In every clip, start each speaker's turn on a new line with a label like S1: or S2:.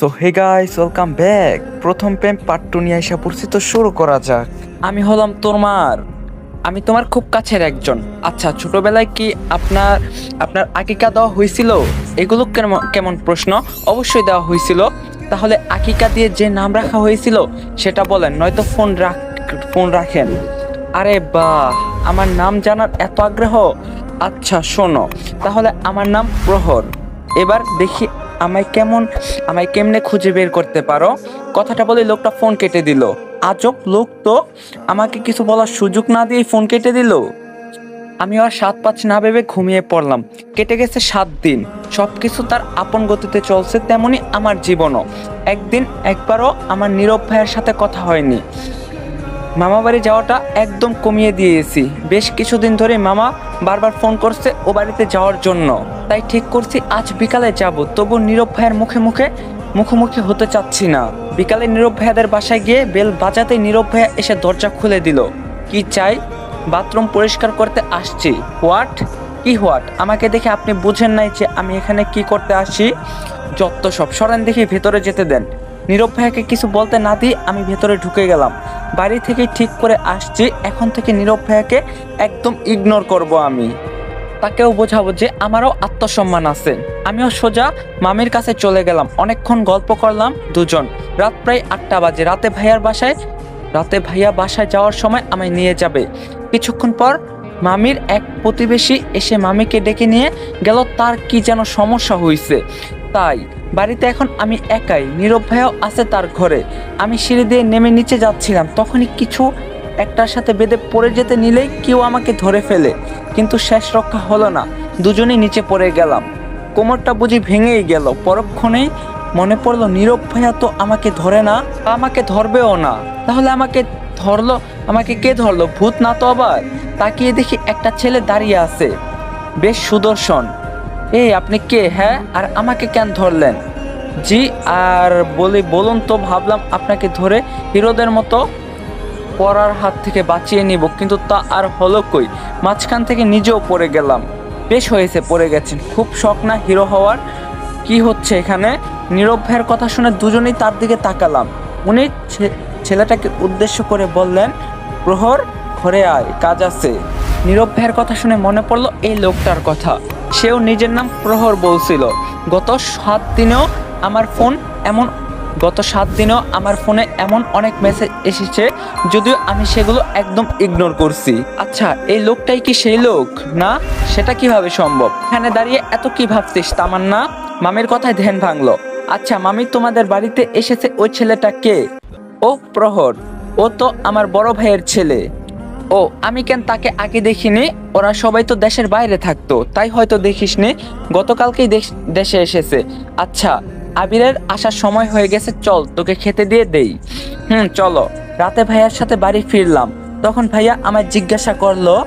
S1: So hey guys, welcome back. প্রথম প্রেম part two নিয়ে এসে তো শুরু করা যাক। আমি হলাম তোমার, আমি তোমার খুব কাছের একজন। আচ্ছা ছোটবেলায় কি আপনার আপনার আকিকা দেওয়া হয়েছিল? এগুলো কেমন কেমন প্রশ্ন? অবশ্যই দেওয়া হয়েছিল। তাহলে আকিকা দিয়ে যে নাম রাখা হয়েছিল, সেটা বলেন, নয়তো ফোন রাখ ফোন রাখেন। আরে বাহ, আমার নাম জানার এত আগ্রহ? আচ্ছা শোনো, তাহলে আমার নাম প্রহর। এবার দেখি আমায় কেমন, আমায় কেমনে খুঁজে বের করতে পারো? কথাটা বলে লোকটা ফোন কেটে দিল। আজব লোক তো, আমাকে কিছু বলার সুযোগ না দিয়ে ফোন কেটে দিল। আমি আর সাত পাঁচ না ভেবে ঘুমিয়ে পড়লাম। কেটে গেছে সাত দিন। সব কিছু তার আপন গতিতে চলছে তেমনি আমার জীবনও। একদিন একবারও আমার নীরব ভাইয়ের সাথে কথা হয়নি। মামা বাড়ি যাওয়াটা একদম কমিয়ে দিয়েছি। বেশ কিছুদিন ধরে মামা বারবার ফোন করছে ও বাড়িতে যাওয়ার জন্য। তাই ঠিক করছি আজ বিকালে যাব, তবু নীরব ভাইয়ের মুখে মুখে মুখোমুখি হতে চাচ্ছি না। বিকালে নীরব ভাইয়াদের বাসায় গিয়ে বেল বাজাতে নীরব ভাইয়া এসে দরজা খুলে দিল। কি চাই? বাথরুম পরিষ্কার করতে আসছি। হোয়াট? কি হোয়াট? আমাকে দেখে আপনি বুঝেন নাই যে আমি এখানে কি করতে আসি? যত সব, সরেন দেখি ভেতরে যেতে দেন। নীরব ভাইয়াকে কিছু বলতে না দিয়ে আমি ভেতরে ঢুকে গেলাম। বাড়ি থেকে ঠিক করে আসছি, এখন থেকে নীরব ভাইয়াকে একদম ইগনোর করব আমি। তাকেও বোঝাবো যে আমারও আত্মসম্মান আছে। আমিও সোজা মামির কাছে চলে গেলাম। অনেকক্ষণ গল্প করলাম দুজন। রাত প্রায় আটটা বাজে। রাতে ভাইয়ার বাসায় রাতে ভাইয়া বাসায় যাওয়ার সময় আমায় নিয়ে যাবে। কিছুক্ষণ পর মামির এক প্রতিবেশী এসে মামিকে ডেকে নিয়ে গেল, তার কি যেন সমস্যা হয়েছে তাই। বাড়িতে এখন আমি একাই, নীরব ভাইয়াও আছে তার ঘরে। আমি সিঁড়ি দিয়ে নেমে নিচে যাচ্ছিলাম, তখনই কিছু একটার সাথে বেঁধে পড়ে যেতে নিলেই কেউ আমাকে ধরে ফেলে। কিন্তু শেষ রক্ষা হলো না, দুজনেই নিচে পড়ে গেলাম। কোমরটা বুঝি ভেঙেই গেল, পরক্ষণেই মনে পড়ল, নীরব ভাইয়া তো আমাকে ধরে না, আমাকে ধরবেও না। তাহলে আমাকে ধরলো, আমাকে কে ধরলো? ভূত না তো আবার? তাকিয়ে দেখি একটা ছেলে দাঁড়িয়ে আছে। বেশ সুদর্শন। এই, আপনি কে? হ্যাঁ? আর আমাকে কেন ধরলেন? জি, আর বলি, বলুন তো, ভাবলাম আপনাকে ধরে হিরোদের মতো পড়ার হাত থেকে বাঁচিয়ে নিব, কিন্তু তা আর হলো কই? মাঝখান থেকে নিজেও পড়ে গেলাম। বেশ হয়েছে, পড়ে গেছেন। খুব শখ না হিরো হওয়ার? কি হচ্ছে এখানে? নীরব ভাইয়ের কথা শুনে দুজনেই তার দিকে তাকালাম। উনি ছেলেটাকে উদ্দেশ্য করে বললেন, প্রহর, ঘরে আয়, কাজ আছে। নীরব ভাইয়ের কথা শুনে মনে পড়ল এই লোকটার কথা। সেও নিজের নাম প্রহর বলছিল। গত সাত দিনেও আমার ফোন এমন গত সাত দিনেও আমার ফোনে এমন অনেক মেসেজ এসেছে, যদিও আমি সেগুলো একদম ইগনোর করছি। আচ্ছা এই লোকটাই কি সেই লোক? না, সেটা কীভাবে সম্ভব? এখানে দাঁড়িয়ে এত কি ভাবছিস, তামান্না? মামির কথায় ধ্যান ভাঙলো। আচ্ছা মামি তোমাদের বাড়িতে এসেছে ওই ছেলেটা কে? ও প্রহর। ও তো আমার বড় ভাইয়ের ছেলে। ও, আমি কেন তাকে আগে দেখিনি? ওরা সবাই তো দেশের বাইরে থাকতো, তাই হয়তো দেখিসনি। গতকালকেই দেশ- এসেছে। আচ্ছা আবিরের আসার সময় হয়ে গেছে, চল, তোকে খেতে দিয়ে দেই। হুম, চলো। রাতে ভাইয়ার সাথে বাড়ি ফিরলাম। তখন ভাইয়া আমায় জিজ্ঞাসা করল,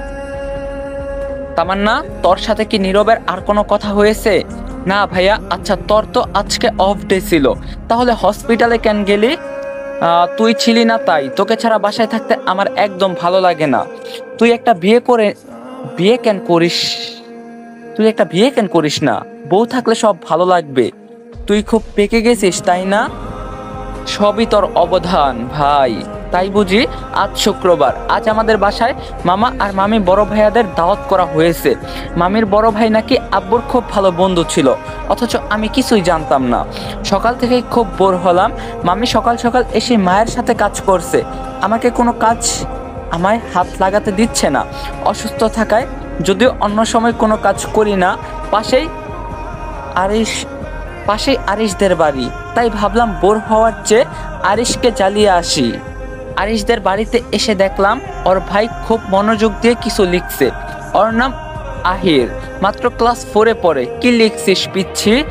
S1: তামান্না, তোর সাথে কি নীরবের আর কোনো কথা হয়েছে? না ভাইয়া আচ্ছা তোর তো আজকে অফ ডে ছিল। তাহলে হসপিটালে কেন গেলি? তুই ছিলি না তাই। তোকে ছাড়া বাসায় থাকতে আমার একদম ভালো লাগে না। তুই একটা বিয়ে করে বিয়ে কেন করিস? তুই একটা বিয়ে কেন করিস না? বউ থাকলে সব ভালো লাগবে। তুই খুব পেকে গেছিস, তাই না? সবই তোর অবধান, ভাই। তাই বুঝি আজ শুক্রবার। আজ আমাদের বাসায় মামা আর মামি বড় ভাইয়াদের দাওয়াত করা হয়েছে। মামির বড় ভাই নাকি আব্বুর খুব ভালো বন্ধু ছিল, অথচ আমি কিছুই জানতাম না। সকাল থেকেই খুব বোর হলাম। মামি সকাল সকাল এসে মায়ের সাথে কাজ করছে। আমাকে কোনো কাজ আমায় হাত লাগাতে দিচ্ছে না। অসুস্থ থাকায় যদিও অন্য সময় কোনো কাজ করি না। পাশেই আরিশ, পাশেই আরিশদের বাড়ি। তাই ভাবলাম বোর হওয়ার চেয়ে আরিশকে জ্বালিয়ে আসি। আরিশদের বাড়িতে এসে দেখলাম ওর ভাই খুব মনোযোগ দিয়ে কিছু লিখছে। ওর নাম আহির। মাত্র ক্লাস ফোরে পড়ে। কি লিখছিস, পিচ্ছি?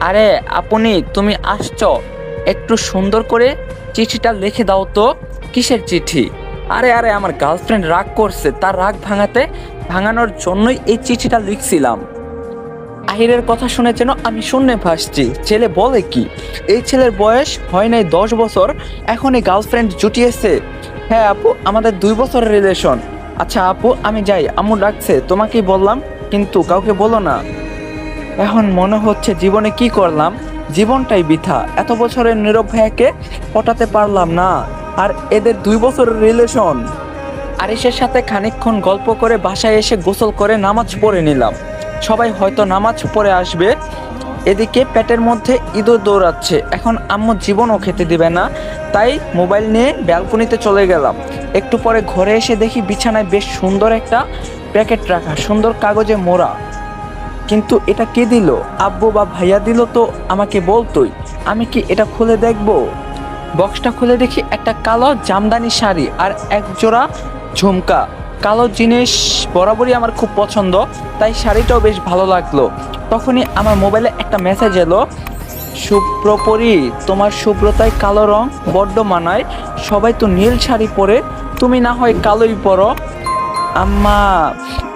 S1: আরে, আপনি, তুমি আসছ। একটু সুন্দর করে চিঠিটা লিখে দাও তো। কিসের চিঠি? আরে আরে, আমার গার্লফ্রেন্ড রাগ করছে। তার রাগ ভাঙাতে, ভাঙানোর জন্যই এই চিঠিটা লিখছিলাম। আহিরের কথা শুনে যেন আমি শূন্যে ভাসছি। ছেলে বলে কি? এই ছেলের বয়স হয় নাই দশ বছর এখন এখনই গার্লফ্রেন্ড জুটিয়েছে। হ্যাঁ আপু, আমাদের দুই বছরের রিলেশন আচ্ছা আপু, আমি যাই, আম্মু ডাকছে, তোমাকেই বললাম, কিন্তু কাউকে বলো না। এখন মনে হচ্ছে জীবনে কি করলাম? জীবনটাই বৃথা। এত বছরের নীরব ভাইয়াকে পটাতে পারলাম না। আর এদের দুই বছরের রিলেশন আরিসের সাথে খানিকক্ষণ গল্প করে বাসায় এসে গোসল করে নামাজ পড়ে নিলাম। সবাই হয়তো নামাজ পড়ে আসবে। এদিকে পেটের মধ্যে ইঁদুর দৌড়াচ্ছে। এখন আম্মু জীবনও খেতে দিবে না। তাই মোবাইল নিয়ে ব্যালকনিতে চলে গেলাম। একটু পরে ঘরে এসে দেখি বিছানায় বেশ সুন্দর একটা প্যাকেট রাখা, সুন্দর কাগজে মোড়া। কিন্তু এটা কে দিল? আব্বু বা ভাইয়া দিল তো আমাকে বলতোই। আমি কি এটা খুলে দেখব? বক্সটা খুলে দেখি একটা কালো জামদানি শাড়ি আর এক জোড়া ঝুমকা। কালো জিনিস বরাবরই আমার খুব পছন্দ, তাই শাড়িটাও বেশ ভালো লাগল। তখনই আমার মোবাইলে একটা মেসেজ এলো শুভ্রপরি তোমার শুভ্রতায় কালো রং বড্ড মানায়, সবাই তো নীল শাড়ি পরে, তুমি না হয় কালোই পরো। আম্মা,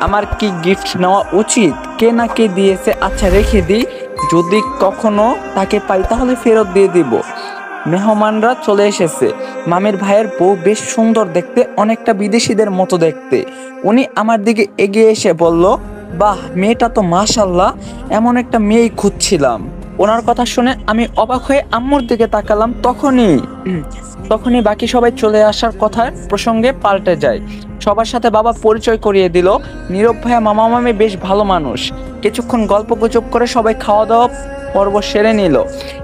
S1: আমার কি গিফট নেওয়া উচিত? কে না কে দিয়েছে আচ্ছা রেখে দিই। যদি কখনো তাকে পাই তাহলে ফেরত দিয়ে দিব। মেহমানরা চলে এসেছে। মামির ভাইয়ের বউ বেশ সুন্দর দেখতে, অনেকটা বিদেশিদের মতো দেখতে। উনি আমার দিকে এগিয়ে এসে বলল, বাহ, মেয়েটা তো মাশাল্লাহ এমন একটা মেয়েই খুঁজছিলাম। ওনার কথা শুনে আমি অবাক হয়ে আম্মুর দিকে তাকালাম। তখনই তখনই বাকি সবাই চলে আসার কথার প্রসঙ্গে পাল্টে যায়। সবার সাথে বাবা পরিচয় করিয়ে দিল, নীরব ভাইয়া মামা মামি বেশ ভালো মানুষ। কিছুক্ষণ গল্প গুজব করে সবাই খাওয়া দাওয়া পর্ব সেরে নিল।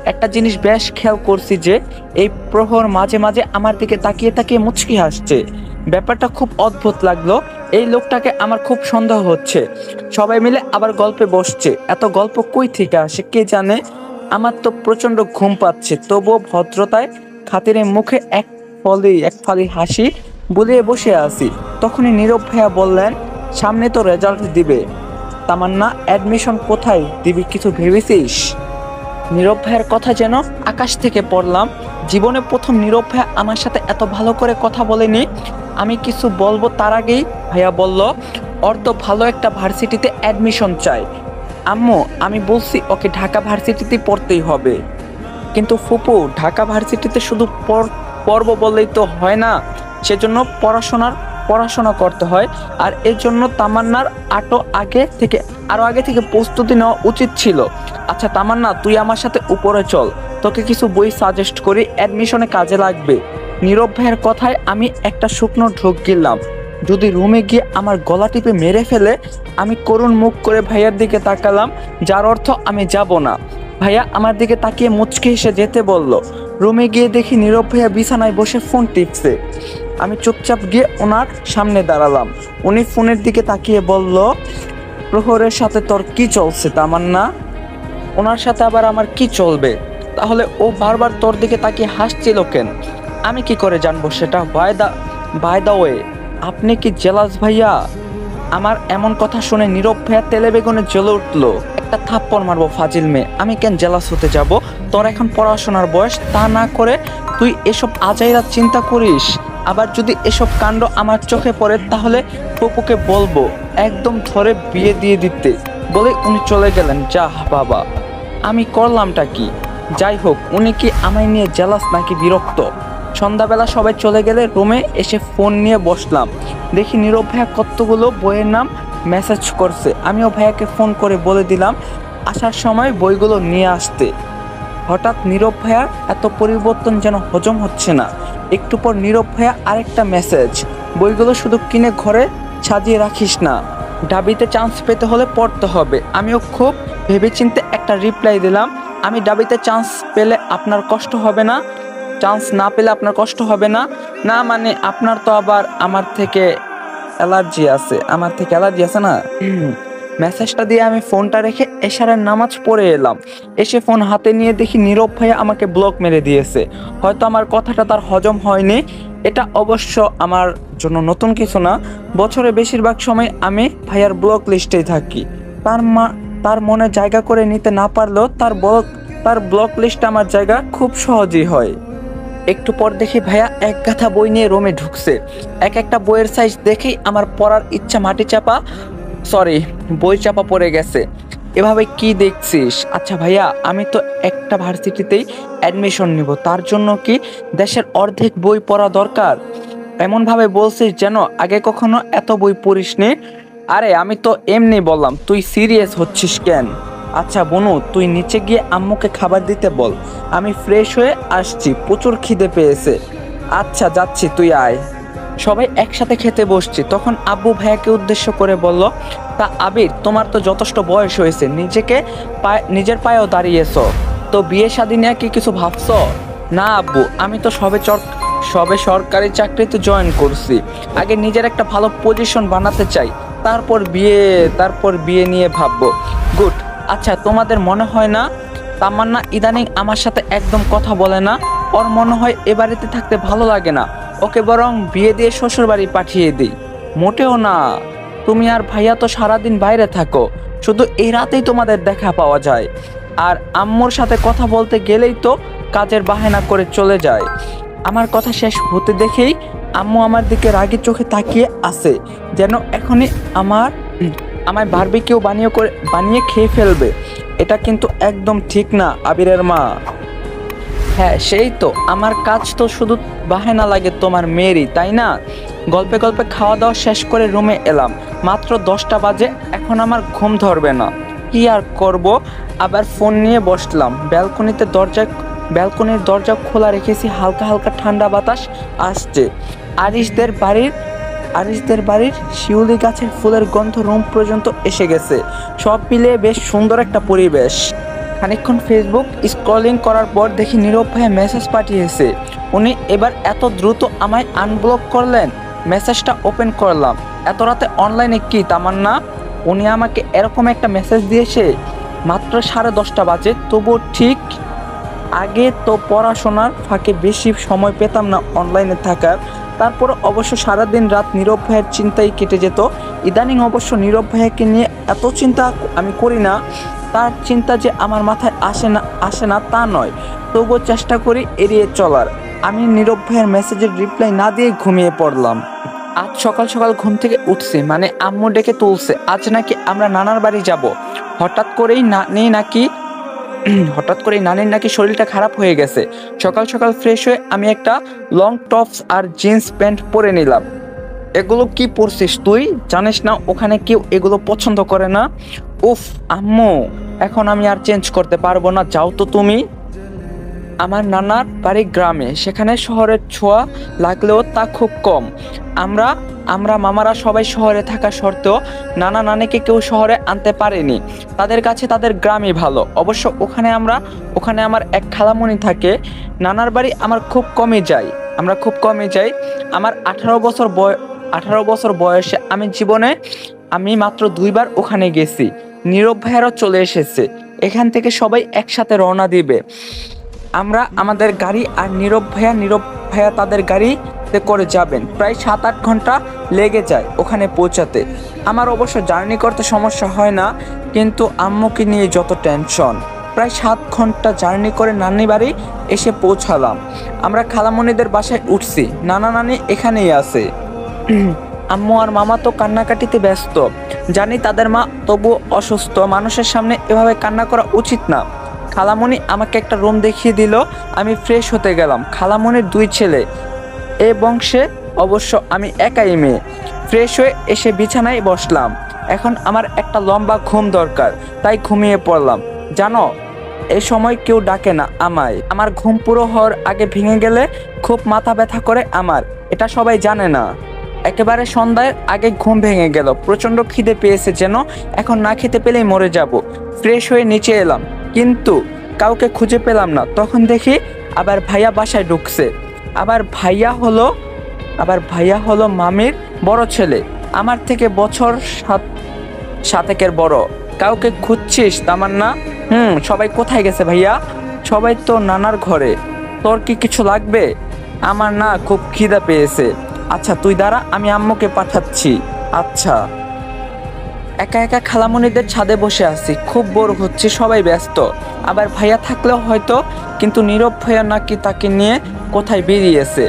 S1: একটা জিনিস বেশ খেয়াল করছি যে, এই প্রহর মাঝে মাঝে আমার দিকে তাকিয়ে তাকিয়ে মুচকি হাসছে। ব্যাপারটা খুব অদ্ভুত লাগল। এই লোকটাকে আমার খুব সন্দেহ হচ্ছে। সবাই মিলে আবার গল্পে বসছে। এত গল্প কই থেকে আসে কে জানে? আমার তো প্রচণ্ড ঘুম পাচ্ছে। তবুও ভদ্রতায় খাতিরে মুখে এক ফলি এক ফালি হাসি বুলিয়ে বসে আছি। তখনই নীরব ভাইয়া বললেন, সামনে তো রেজাল্ট দিবে। তামান্না অ্যাডমিশন কোথায় দিবি কিছু ভেবেছিস? নীরব ভাইয়ের কথা যেন আকাশ থেকে পড়লাম। জীবনে প্রথম নীরব ভাইয়া আমার সাথে এত ভালো করে কথা বলেনি। আমি কিছু বলব তার আগেই, ভাইয়া বলল, ওর তো ভালো একটা ভার্সিটিতে অ্যাডমিশন চাই। আম্মু, আমি বলছি ওকে ঢাকা ভার্সিটিতে পড়তেই হবে। কিন্তু ফুপু, ঢাকা ভার্সিটিতে শুধু পড়- পড়ব বললেই তো হয় না। সেজন্য পড়াশোনার পড়াশোনা করতে হয় আর এর জন্য তামান্নার আটো আগে থেকে, আরও আগে থেকে প্রস্তুতি নেওয়া উচিত ছিল। আচ্ছা তামান্না, তুই আমার সাথে উপরে চল। তোকে কিছু বই সাজেস্ট করি অ্যাডমিশনে কাজে লাগবে। নীরব ভাইয়ের কথায় আমি একটা শুকনো ঢোক গিললাম। যদি রুমে গিয়ে আমার গলা টিপে মেরে ফেলে, আমি করুণ মুখ করে ভাইয়ার দিকে তাকালাম, যার অর্থ আমি যাব না। ভাইয়া আমার দিকে তাকিয়ে মুচকে এসে যেতে বলল। রুমে গিয়ে দেখি নীরব ভাইয়া বিছানায় বসে ফোন টিপছে। আমি চুপচাপ গিয়ে ওনার সামনে দাঁড়ালাম। উনি ফোনের দিকে তাকিয়ে বলল, প্রহরের সাথে তোর কি চলছে, তামান্না? ওনার সাথে আবার আমার কি চলবে? তাহলে ও বারবার তোর দিকে তাকিয়ে হাসছিল কেন? আমি কি করে জানব সেটা? বাই দা দা ওয়ে আপনি কি জেলাস ভাইয়া? আমার এমন কথা শুনে নীরব ভাইয়া তেলে বেগুনে জ্বলে উঠল। একটা থাপ্পড় মারবো, ফাজিল মেয়ে। আমি কেন জেলাস হতে যাব? তোর এখন পড়াশোনার বয়স, তা না করে তুই এসব আজাইরা চিন্তা করিস? আবার যদি এসব কাণ্ড আমার চোখে পড়ে, তাহলে পপুকে বলব, একদম ধরে বিয়ে দিয়ে দিতে। বলে উনি চলে গেলেন। যা বাবা, আমি করলামটা কি? যাই হোক, উনি কি আমায় নিয়ে জেলাস নাকি বিরক্ত? সন্ধ্যাবেলা সবাই চলে গেলে রুমে এসে ফোন নিয়ে বসলাম। দেখি নীরব ভাইয়া কতগুলো বইয়ের নাম মেসেজ করছে। আমিও ভাইয়াকে ফোন করে বলে দিলাম আসার সময় বইগুলো নিয়ে আসতে। হঠাৎ নীরব ভাইয়ার এত পরিবর্তন যেন হজম হচ্ছে না। একটু পর নীরব ভাইয়া আরেকটা মেসেজ বইগুলো শুধু কিনে ঘরে সাজিয়ে রাখিস না। ডাবিতে চান্স পেতে হলে পড়তে হবে। আমিও খুব ভেবেচিন্তে একটা রিপ্লাই দিলাম। আমি ডাবিতে চান্স পেলে আপনার কষ্ট হবে না। চান্স না পেলে আপনার কষ্ট হবে না। না মানে আপনার তো আবার আমার থেকে অ্যালার্জি আছে। আমার থেকে অ্যালার্জি আছে না? মেসেজটা দিয়ে আমি ফোনটা রেখে এশারের নামাজ পড়ে এলাম। এসে ফোন হাতে নিয়ে দেখি নীরব ভাইয়া আমাকে ব্লক মেরে দিয়েছে। হয়তো আমার কথাটা তার হজম হয়নি। এটা অবশ্য আমার জন্য নতুন কিছু না। বছরে বেশিরভাগ সময় আমি ভাইয়ার ব্লক লিস্টেই থাকি। তার মা, তার মনে জায়গা করে নিতে না পারলেও তার ব্লক তার ব্লক লিস্ট আমার জায়গা খুব সহজেই হয়। একটু পর দেখি ভাইয়া এক গাথা বই নিয়ে রোমে ঢুকছে। এক একটা বইয়ের সাইজ দেখেই আমার পড়ার ইচ্ছা মাটি চাপা সরি বই চাপা পড়ে গেছে। এভাবে কি দেখছিস? আচ্ছা ভাইয়া, আমি তো একটা ভার্সিটিতেই অ্যাডমিশন নিব, তার জন্য কি দেশের অর্ধেক বই পড়া দরকার? এমনভাবে বলছিস যেন আগে কখনো এত বই পড়িসনি? আরে, আমি তো এমনি বললাম, তুই সিরিয়াস হচ্ছিস কেন? আচ্ছা বনু, তুই নিচে গিয়ে আম্মুকে খাবার দিতে বল। আমি ফ্রেশ হয়ে আসছি, প্রচুর খিদে পেয়েছে। আচ্ছা যাচ্ছি, তুই আয়। সবাই একসাথে খেতে বসছে। তখন আব্বু ভাইয়াকে উদ্দেশ্য করে বলল, তা আবির, তোমার তো যথেষ্ট বয়স হয়েছে, নিজেকে পায়ে, নিজের পায়েও দাঁড়িয়েছো। তো বিয়ে শাদী নিয়ে কি কিছু ভাবছ? না আব্বু, আমি তো সবে চর, সবে সরকারি চাকরিতে জয়েন করছি। আগে নিজের একটা ভালো পজিশন বানাতে চাই। তারপর বিয়ে তারপর বিয়ে নিয়ে ভাববো। গুড। আচ্ছা তোমাদের মনে হয় না তামান্না ইদানিং আমার সাথে একদম কথা বলে না? ওর মনে হয় এ বাড়িতে থাকতে ভালো লাগে না। ওকে বরং বিয়ে দিয়ে শ্বশুর বাড়ি পাঠিয়ে দিই। মোটেও না। তুমি আর ভাইয়া তো সারাদিন বাইরে থাকো। শুধু এই রাতেই তোমাদের দেখা পাওয়া যায়। আর আম্মুর সাথে কথা বলতে গেলেই তো কাজের বাহানা করে চলে যায়। আমার কথা শেষ হতে দেখেই আম্মু আমার দিকে রাগি চোখে তাকিয়ে আছে, যেন এখনই আমার, আমায় বারবিকিউ বানিয়ে করে, বানিয়ে খেয়ে ফেলবে। এটা কিন্তু একদম ঠিক না, আবিরের মা। হ্যাঁ সেই তো। আমার কাজ তো শুধু বাহানা লাগে তোমার মেয়েরই, তাই না? গল্পে গল্পে খাওয়া দাওয়া শেষ করে রুমে এলাম। মাত্র দশটা বাজে, এখন আমার ঘুম ধরবে না। কি আর করব? আবার ফোন নিয়ে বসলাম। ব্যালকনিতে দরজা, ব্যালকনির দরজা খোলা রেখেছি, হালকা হালকা ঠান্ডা বাতাস আসছে। আরিশদের বাড়ির আরিশদের বাড়ির শিউলি গাছের ফুলের গন্ধ রুম পর্যন্ত এসে গেছে। সব মিলিয়ে বেশ সুন্দর একটা পরিবেশ। খানিকক্ষণ ফেসবুক স্ক্রলিং করার পর দেখি নীরব ভাইয়া মেসেজ পাঠিয়েছে। উনি এবার এত দ্রুত আমায় আনব্লক করলেন। মেসেজটা ওপেন করলাম। এত রাতে অনলাইনে কি, তামান্না? উনি আমাকে এরকম একটা মেসেজ দিয়েছে, মাত্র সাড়ে দশটা বাজে। তবুও ঠিক আগে তো পড়াশোনার ফাঁকে বেশি সময় পেতাম না অনলাইনে থাকার। তারপর অবশ্য সারাদিন রাত নীরব ভাইয়ের চিন্তাই কেটে যেত। ইদানিং অবশ্য নীরব ভাইয়াকে নিয়ে এত চিন্তা আমি করি না। তার চিন্তা যে আমার মাথায় আসে না আসে না তা নয়। তবুও চেষ্টা করি এড়িয়ে চলার। আমি নীরব ভাইয়ের মেসেজের রিপ্লাই না দিয়ে ঘুমিয়ে পড়লাম। আজ সকাল সকাল ঘুম থেকে উঠছে মানে আম্মু ডেকে তুলছে, আজ নাকি আমরা নানার বাড়ি যাব। হঠাৎ করেই না নেই নাকি, হঠাৎ করে নানির নাকি শরীরটা খারাপ হয়ে গেছে। সকাল সকাল ফ্রেশ হয়ে আমি একটা লং টপস আর জিন্স প্যান্ট পরে নিলাম। এগুলো কি পরছিস তুই? জানিস না, ওখানে কেউ এগুলো পছন্দ করে না? উফ, আম্মু, এখন আমি আর চেঞ্জ করতে পারব না, যাও তো তুমি। আমার নানার বাড়ি গ্রামে, সেখানে শহরের ছোঁয়া লাগলেও তা খুব কম। আমরা আমরা মামারা সবাই শহরে থাকা সত্ত্বেও নানা নানিকে কেউ শহরে আনতে পারেনি। তাদের কাছে তাদের গ্রামই ভালো। অবশ্য ওখানে আমরা, ওখানে আমার এক খালামণি থাকে। নানার বাড়ি আমার খুব কমই যাই আমরা খুব কমই যাই। আমার আঠারো বছর বয়, আঠারো বছর বয়সে আমি জীবনে, আমি মাত্র দুইবার ওখানে গেছি। নীরব ভাইয়েরও চলে এসেছে। এখান থেকে সবাই একসাথে রওনা দিবে। আমরা আমাদের গাড়ি আর নীরব ভাইয়া নীরব ভাইয়া তাদের গাড়িতে করে যাবেন। প্রায় সাত আট ঘণ্টা লেগে যায় ওখানে পৌঁছাতে। আমার অবশ্য জার্নি করতে সমস্যা হয় না, কিন্তু আম্মুকে নিয়ে যত টেনশন। প্রায় সাত ঘণ্টা জার্নি করে নানি বাড়ি এসে পৌঁছালাম। আমরা খালামণিদের বাসায় উঠছি। নানা নানি এখানেই আছে। আম্মু আর মামা তো কান্নাকাটিতে ব্যস্ত। জানি তাদের মা তবু অসুস্থ। মানুষের সামনে এভাবে কান্না করা উচিত না। খালামণি আমাকে একটা রুম দেখিয়ে দিল। আমি ফ্রেশ হতে গেলাম। খালামণির দুই ছেলে। এ বংশে অবশ্য আমি একাই মেয়ে। ফ্রেশ হয়ে এসে বিছানায় বসলাম। এখন আমার একটা লম্বা ঘুম দরকার, তাই ঘুমিয়ে পড়লাম। জানো এই সময় কেউ ডাকে না আমায়। আমার ঘুম পুরো হওয়ার আগে ভেঙে গেলে খুব মাথা ব্যথা করে আমার। এটা সবাই জানে না। একেবারে সন্ধ্যায় আগে ঘুম ভেঙে গেল। প্রচণ্ড খিদে পেয়েছে যেন, এখন না খেতে পেলেই মরে যাব। ফ্রেশ হয়ে নিচে এলাম। কিন্তু কাউকে খুঁজে পেলাম না। তখন দেখি আবার ভাইয়া বাসায় ঢুকছে। আবার ভাইয়া হলো, আবার ভাইয়া হলো মামির বড় ছেলে। আমার থেকে বছর সাত, সাতেকের বড়। কাউকে খুঁজছিস, তামান্না? হুম, সবাই কোথায় গেছে ভাইয়া? সবাই তো নানার ঘরে। তোর কি কিছু লাগবে? আমার না খুব খিদা পেয়েছে। আচ্ছা তুই দাঁড়া, আমি আম্মুকে পাঠাচ্ছি। আচ্ছা। একা একা খালামণিদের ছাদে বসে আছি, খুব বোর হচ্ছে, সবাই ব্যস্ত। আবার ভাইয়া থাকলেও হয়তো, কিন্তু নীরব ভাইয়া নাকি তাকে নিয়ে কোথায় বেরিয়েছে?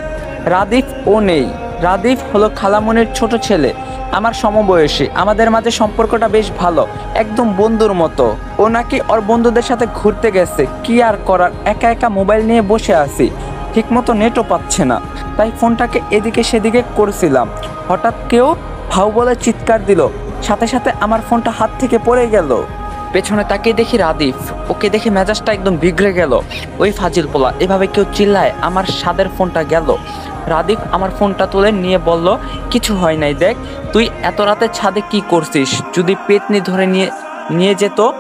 S1: রাদীপ ও নেই। রাদীপ হলো খালামণির ছোট ছেলে, আমার সমবয়সী। আমাদের মাঝে সম্পর্কটা বেশ ভালো, একদম বন্ধুর মতো। ও নাকি ওর বন্ধুদের সাথে ঘুরতে গেছে, কি আর করার? একা একা মোবাইল নিয়ে বসে আছি, ঠিকমতো নেটও পাচ্ছে না। তাই ফোনটাকে এদিকে সেদিকে করছিলাম। হঠাৎ কেউ ভাউ বলে চিৎকার দিল। সাথে সাথে আমার ফোনটা হাত থেকে পড়ে গেল। পেছনে তাকিয়ে দেখি রাদিফ। ওকে দেখে মেজাজটা একদম বিগড়ে গেল। ওই ফাজিল পোলা, এভাবে কেউ চিল্লায় আমার স্বাদের ফোনটা গেল। রাদিফ আমার ফোনটা তুলে নিয়ে বলল, কিছু হয় নাই দেখ, তুই এত রাতে ছাদে কি করছিস? যদি পেতনি ধরে নিয়ে নিয়ে যেত,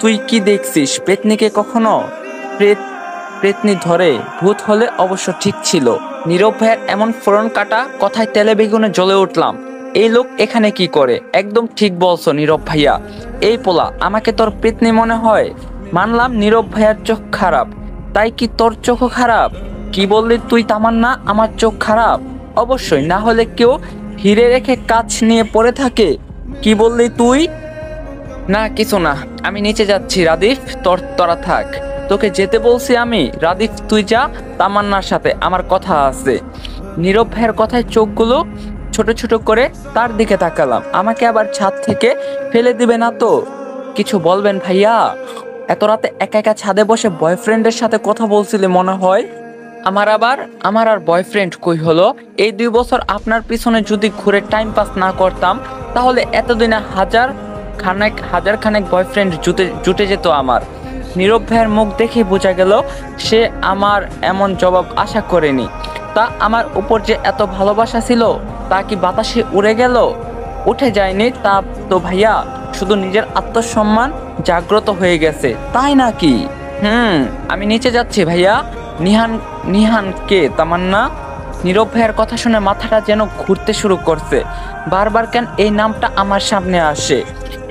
S1: তুই কি দেখছিস? পেতনিকে কখনো? প্রেত পেতনি ধরে, ভূত হলে অবশ্য ঠিক ছিল। নীরব এমন ফোরন কাটা কথায় তেলে বেগুনে জ্বলে উঠলাম। এই লোক এখানে কি করে? একদম ঠিক বলছো নীরব ভাইয়া। এই পোলা, আমাকে তোর পেতনি মনে হয়? মানলাম নীরব ভাইয়ার চোখ খারাপ। তাই কি তোর চোখও খারাপ? কি বললি তুই তামান্না? আমার চোখ খারাপ? অবশ্যই, না হলে কেউ হিরে রেখে কাছ নিয়ে পড়ে থাকে। কি বললি তুই? না, কিছু না। আমি নিচে যাচ্ছি, রাদিফ, তোর, তোরা থাক। তোকে যেতে বলছি আমি। রাদিফ, তুই যা। তামান্নার সাথে আমার কথা আছে। নীরব ভাইয়ের কথায় চোখগুলো ছোট ছোট করে তার দিকে তাকালাম। আমাকে আবার ছাদ থেকে ফেলে দিবে না তো? কিছু বলবেন ভাইয়া? এত রাতে একা একা ছাদে বসে বয়ফ্রেন্ডের সাথে কথা বলছিলে মনে হয়? আমার আবার, আমার আর বয়ফ্রেন্ড কই হলো? এই দুই বছর আপনার পিছনে যদি ঘুরে টাইম পাস না করতাম, তাহলে এতদিনে হাজার খানেক হাজার খানেক বয়ফ্রেন্ড জুটে জুটে যেত আমার। নীরব ভাইয়ের মুখ দেখে বোঝা গেল, সে আমার এমন জবাব আশা করেনি। তা আমার উপর যে এত ভালোবাসা ছিল, তা কি বাতাসে উড়ে গেল? উঠে যায়নি তা তো ভাইয়া, শুধু নিজের আত্মসম্মান জাগ্রত হয়ে গেছে। তাই নাকি? হুম, আমি নিচে যাচ্ছি ভাইয়া। নিহান নিহান কে তামান্না। নীরব ভাইয়ের কথা শুনে মাথাটা যেন ঘুরতে শুরু করছে। বারবার কেন এই নামটা আমার সামনে আসে?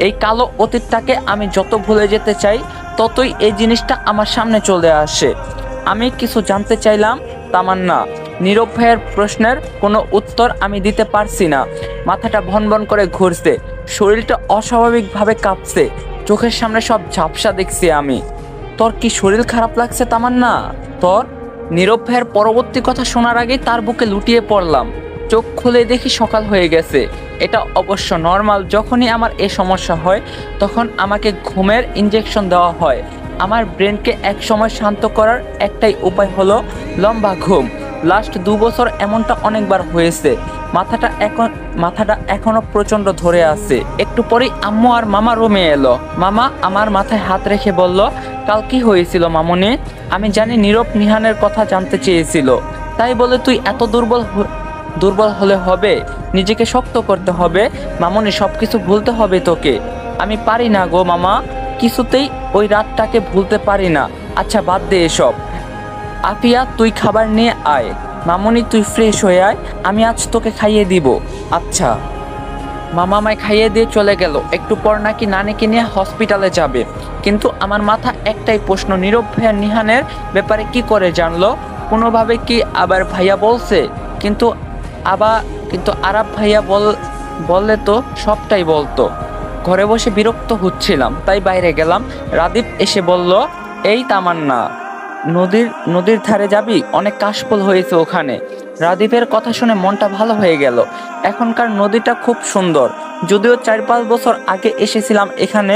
S1: এই কালো অতীতটাকে আমি যত ভুলে যেতে চাই, ততই এই জিনিসটা আমার সামনে চলে আসে। আমি কিছু জানতে চাইলাম, তামান্না, নীরব ভাইয়ের প্রশ্নের কোনো উত্তর আমি দিতে পারছি না। মাথাটা ভন ভন করে ঘুরছে, শরীরটা অস্বাভাবিকভাবে কাঁপছে, চোখের সামনে সব ঝাপসা দেখছি আমি। তোর কি শরীর খারাপ লাগছে, তামান্না? তোর নীরব পরবর্তী কথা শোনার আগেই তার বুকে লুটিয়ে পড়লাম। চোখ খুলে দেখি সকাল হয়ে গেছে। এটা অবশ্য নর্মাল, যখনই আমার এ সমস্যা হয়, তখন আমাকে ঘুমের ইঞ্জেকশন দেওয়া হয়। আমার ব্রেনকে এক সময় শান্ত করার একটাই উপায় হলো লম্বা ঘুম। লাস্ট দু বছর এমনটা অনেকবার হয়েছে। মাথাটা এখন, মাথাটা এখনও প্রচণ্ড ধরে আছে। একটু পরেই আম্মু আর মামা রুমে এলো। মামা আমার মাথায় হাত রেখে বলল কাল কি হয়েছিল মামনি? আমি জানি নীরব নিহানের কথা জানতে চেয়েছিল। তাই বলে তুই এত দুর্বল দুর্বল হলে হবে? নিজেকে শক্ত করতে হবে? মামনি, সবকিছু ভুলতে হবে তোকে। আমি পারি না গো মামা। কিছুতেই ওই রাতটাকে ভুলতে পারি না। আচ্ছা বাদ দে এসব। আফিয়া, তুই খাবার নিয়ে আয়। মামনি, তুই ফ্রেশ হয়ে আয়। আমি আজ তোকে খাইয়ে দিব। আচ্ছা। মামা আমায় খাইয়ে দিয়ে চলে গেল। একটু পর নাকি নানিকে নিয়ে হসপিটালে যাবে। কিন্তু আমার মাথা একটাই প্রশ্ন, নীরব ভাইয়া নিহানের ব্যাপারে কি করে জানলো? কোনোভাবে কি আবার ভাইয়া বলছে? কিন্তু আবার কিন্তু আরাব ভাইয়া বল, বললে তো সবটাই বলতো। ঘরে বসে বিরক্ত হচ্ছিলাম, তাই বাইরে গেলাম। রাদীপ এসে বলল, এই তামান্না, নদীর নদীর ধারে যাবি? অনেক কাশফুল হয়েছে ওখানে। রাদীপের কথা শুনে মনটা ভালো হয়ে গেল। এখনকার নদীটা খুব সুন্দর। যদিও চার পাঁচ বছর আগে এসেছিলাম এখানে,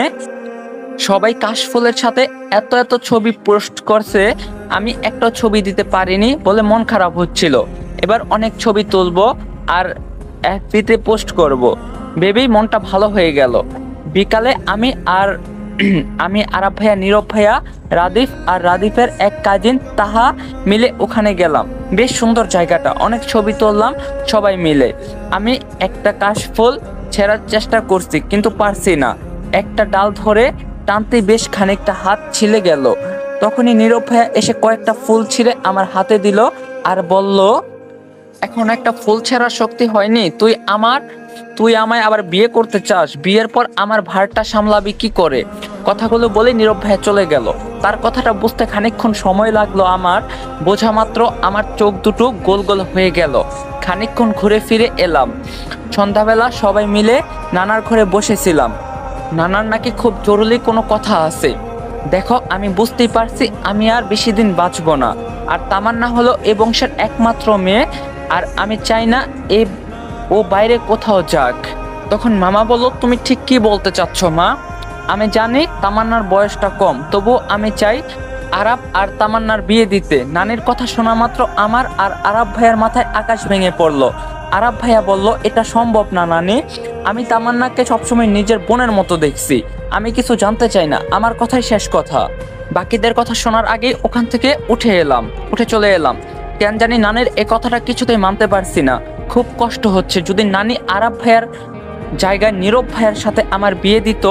S1: সবাই কাশফুলের সাথে এত এত ছবি পোস্ট করছে, আমি একটা ছবি দিতে পারিনি বলে মন খারাপ হচ্ছিল। এবার অনেক ছবি তুলবো আর এফবিতে পোস্ট করব। ভেবেই মনটা ভালো হয়ে গেল। বিকালে আমি আর আমি আরাব ভাইয়া, নীরব ভাইয়া, রাদিফ আর রাদিফের এক কাজিন তাহা মিলে ওখানে গেলাম। বেশ সুন্দর জায়গাটা, অনেক ছবি তুললাম, সবাই মিলে। আমি একটা কাশফুল ছেঁড়ার চেষ্টা করছি, কিন্তু পারছি না। একটা ডাল ধরে টানতে বেশ খানিকটা হাত ছিলে গেল। তখনই নীরব ভাইয়া এসে কয়েকটা ফুল ছিঁড়ে আমার হাতে দিল আর বলল, এখন একটা ফুল ছেঁড়ার শক্তি হয়নি, তুই আমার তুই আমায় আবার বিয়ে করতে চাস, বিয়ের পর আমার ভারটা সামলাবি কি করে? কথাগুলো বলে নীরব ভাইয়া চলে গেল। তার কথাটা বুঝতে খানিকক্ষণ সময় লাগল আমার। বোঝা মাত্র আমার চোখ দুটো গোল গোল হয়ে গেল। খানিকক্ষণ ঘুরে ফিরে এলাম। সন্ধ্যাবেলা সবাই মিলে নানার ঘরে বসেছিলাম। নানার নাকি খুব জরুরি কোনো কথা আছে। দেখো, আমি বুঝতেই পারছি আমি আর বেশি দিন বাঁচবো না। আর তামান্না হলো এ বংশের একমাত্র মেয়ে, আর আমি চাই না এ ও বাইরে কোথাও যাক। তখন মামা বলল, তুমি ঠিক কি বলতে চাচ্ছ, মা? আমি জানি তামান্নার বয়সটা কম, তবু আমি চাই আরাব আর তামান্নার বিয়ে দিতে। নানির কথা শোনা মাত্র আমার আর আরাব ভাইয়ার মাথায় আকাশ ভেঙে পড়ল। আরাব ভাইয়া বলল, এটা সম্ভব না, নানি। আমি তামান্নাকে সবসময় নিজের বোনের মতো দেখছি। আমি কিছু জানতে চাই না। আমার কথাই শেষ কথা। বাকিদের কথা শোনার আগে ওখান থেকে উঠে এলাম, উঠে চলে এলাম। কেন জানি নানের এ কথাটা কিছুতেই মানতে পারছি না। খুব কষ্ট হচ্ছে। যদি নানি আরব ভাইয়ার জায়গায় নীরব ভাইয়ের সাথে আমার বিয়ে দিত,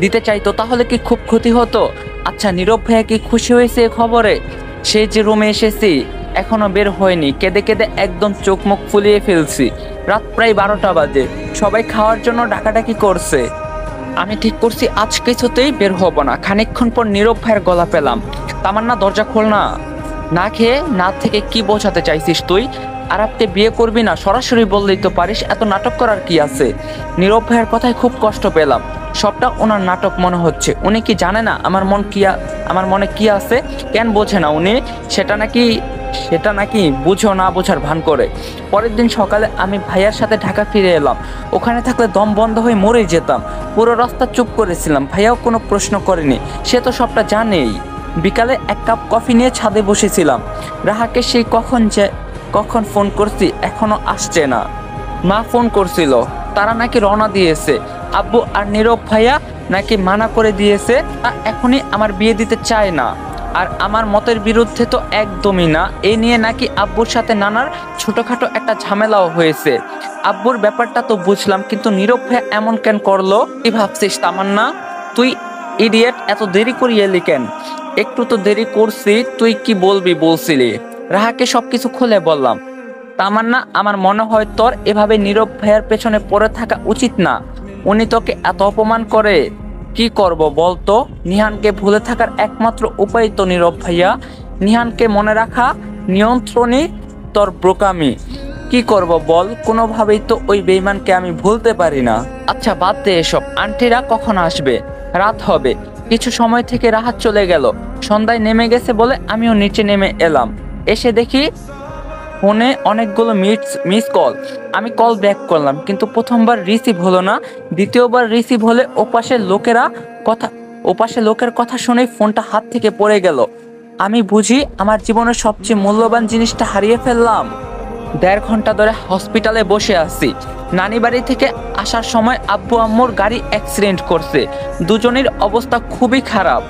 S1: দিতে চাইতো, তাহলে কি খুব ক্ষতি হতো? আচ্ছা নীরব ভাইয়া কি খুশি হয়েছে এ খবরে? সে যে রুমে এসেছি, এখনও বের হয়নি। কেঁদে কেঁদে একদম চোখ মুখ ফুলিয়ে ফেলছি। রাত প্রায় বারোটা বাজে। সবাই খাওয়ার জন্য ডাকাডাকি করছে। আমি ঠিক করছি, আজ কিছুতেই বের হব না। খানিকক্ষণ পর নীরব ভাইয়ের গলা পেলাম। তামান্না দরজা খোল না। না খেয়ে, না থেকে কি বোঝাতে চাইছিস তুই? আরবকে বিয়ে করবি না, সরাসরি বললেই তো পারিস, এত নাটক করার কি আছে? নীরব ভাইয়ের কথায় খুব কষ্ট পেলাম। সবটা ওনার নাটক মনে হচ্ছে। উনি কি জানে না আমার মন কি আমার মনে কি আছে? কেন বোঝে না উনি? সেটা নাকি সেটা নাকি বুঝো না বোঝার ভান করে। পরের দিন সকালে আমি ভাইয়ার সাথে ঢাকা ফিরে এলাম। ওখানে থাকলে দম বন্ধ হয়ে মরে যেতাম। পুরো রাস্তা চুপ করেছিলাম, ভাইয়াও কোনো প্রশ্ন করেনি। সে তো সবটা জানেই। বিকালে এক কাপ কফি নিয়ে ছাদে বসেছিলাম। রাহাকে সেই কখন যে কখন ফোন করছি এখনও আসছে না। মা ফোন করছিল, তারা নাকি রওনা দিয়েছে। আব্বু আর নীরব ভাইয়া নাকি মানা করে দিয়েছে, তা এখনই আমার বিয়ে দিতে চায় না। আর আমার মতের বিরুদ্ধে তো একদমই না, এ নিয়ে নাকি আব্বুর সাথে নানার ছোটখাটো একটা ঝামেলাও হয়েছে। আব্বুর ব্যাপারটা তো বুঝলাম, কিন্তু নীরব ভাইয়া এমন কেন করল? কি ভাবছিস, তামান্না? তুই ইডিয়েট এত দেরি করিয়ে এলি কেন? একটু তো দেরি করছি, তুই কি বলবি বলছিলি? রাহাকে সবকিছু খুলে বললাম, তামান্না, আমার মনে হয় তোর এভাবে নীরব ভাইয়ার পেছনে পড়ে থাকা উচিত না। উনি তোকে এত অপমান করে। কি করব বলতো? নিহানকে ভুলে থাকার একমাত্র উপায় তো নীরব ভাইয়া। নিহানকে মনে রাখা, নিয়ন্ত্রণই তোর ব্রোকামি কি করব বল? কোনোভাবেই তো ওই বেইমানকে আমি ভুলতে পারি না। আচ্ছা বাদ দে এসব। আন্টিরা কখন আসবে? রাত হবে। কিছু সময় থেকে রাহাত চলে গেল। সন্ধ্যায় নেমে গেছে বলে আমিও নিচে নেমে এলাম। এসে দেখি ফোনে অনেকগুলো মিস মিস কল। আমি কল ব্যাক করলাম, কিন্তু প্রথমবার রিসিভ হলো না। দ্বিতীয়বার রিসিভ হলে ওপাশের লোকেরা কথা, ওপাশে লোকের কথা শুনেই ফোনটা হাত থেকে পড়ে গেল। আমি বুঝি আমার জীবনের সবচেয়ে মূল্যবান জিনিসটা হারিয়ে ফেললাম। দেড় ঘণ্টা ধরে হসপিটালে বসে আছি। নানি বাড়ি থেকে আসার সময় আব্বু আম্মুর গাড়ি অ্যাক্সিডেন্ট করছে। দুজনের অবস্থা খুবই খারাপ।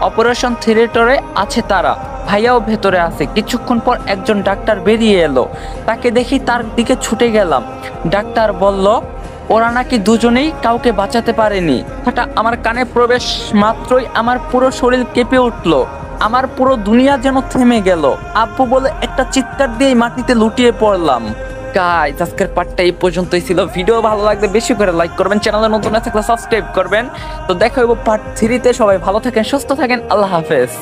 S1: অপারেশন থিয়েটারে আছে তারা। ভাইয়াও ভেতরে আছে। কিছুক্ষণ পর একজন ডাক্তার বেরিয়ে এলো। তাকে দেখি তার দিকে ছুটে গেলাম। ডাক্তার বলল, ওরা নাকি দুজনেই কাউকে বাঁচাতে পারেনি। হঠাৎ আমার কানে প্রবেশ মাত্রই আমার পুরো শরীর কেঁপে উঠল। আমার পুরো দুনিয়া যেন থেমে গেল। আব্বু বলে একটা চিৎকার দিয়ে মাটিতে লুটিয়ে পড়লাম। গাইস আজকের পার্টটা এই পর্যন্তই ছিল। ভিডিও ভালো লাগলে বেশি করে লাইক করবেন চ্যানেলে নতুন না থাকলে সাবস্ক্রাইব করবেন। তো দেখা হইব পার্ট থ্রিতে সবাই ভালো থাকেন, সুস্থ থাকেন। আল্লাহ হাফেজ।